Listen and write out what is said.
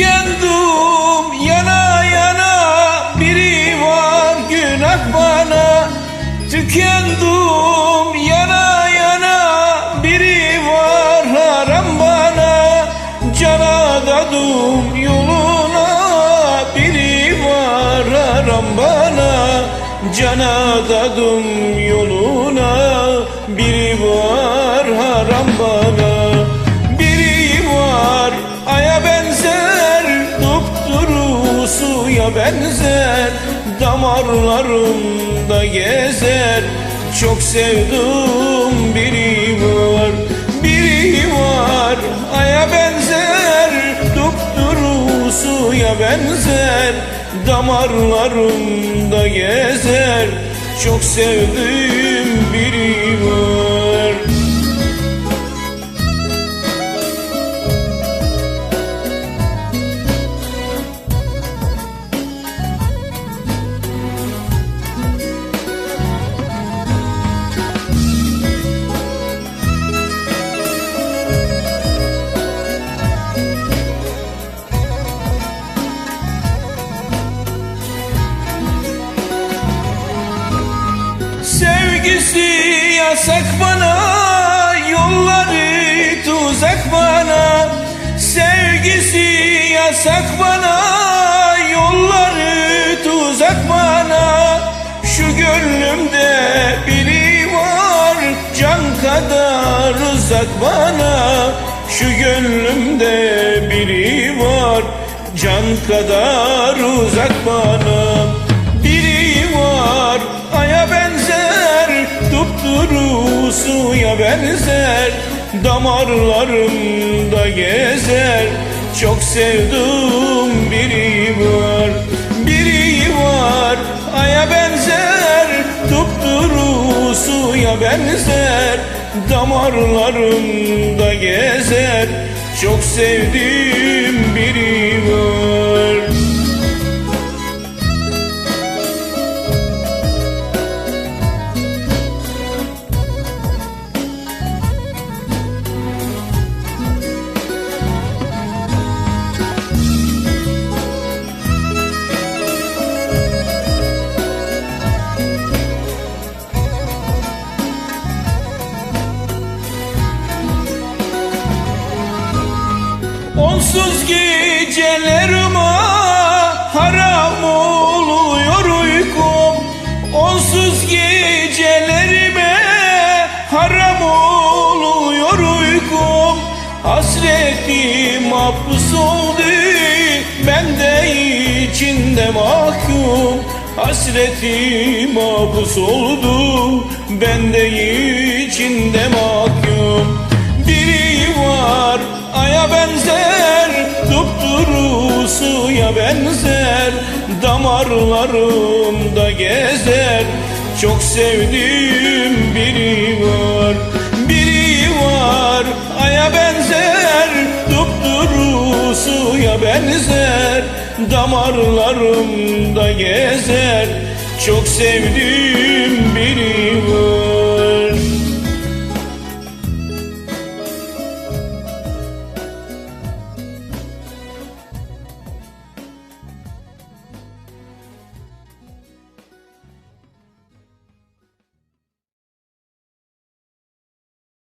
Tükendim yana yana biri var günah bana. Tükendim yana yana biri var haram bana. Cana dadım yoluna biri var haram bana. Cana dadım yoluna biri var haram bana suya benzer Damarlarımda gezer. Çok sevdim biri var Biri var. Aya benzer Dupduru suya benzer. Damarlarımda gezer. Çok sevdim biri yasak bana Yolları tuzak bana. Sevgisi yasak bana Yolları tuzak bana. Şu gönlümde biri var Can kadar uzak bana. Şu gönlümde biri var Can kadar uzak bana Dupduru suya benzer Damarlarımda gezer. Çok sevdim biri var Biri var aya benzer. Dupduru suya benzer Damarlarımda gezer. Çok sevdim biri var Onsuz gecelerime haram oluyor uykum. Onsuz gecelerime haram oluyor uykum. Hasretim mahpus oldu ben de içinde mahkum. Hasretim mahpus oldu ben de içinde mahkum suya benzer Damarlarımda gezer. Çok sevdiğim biri var Biri var. Aya benzer Dupduru suya benzer. Damarlarımda gezer. Çok sevdiğim biri var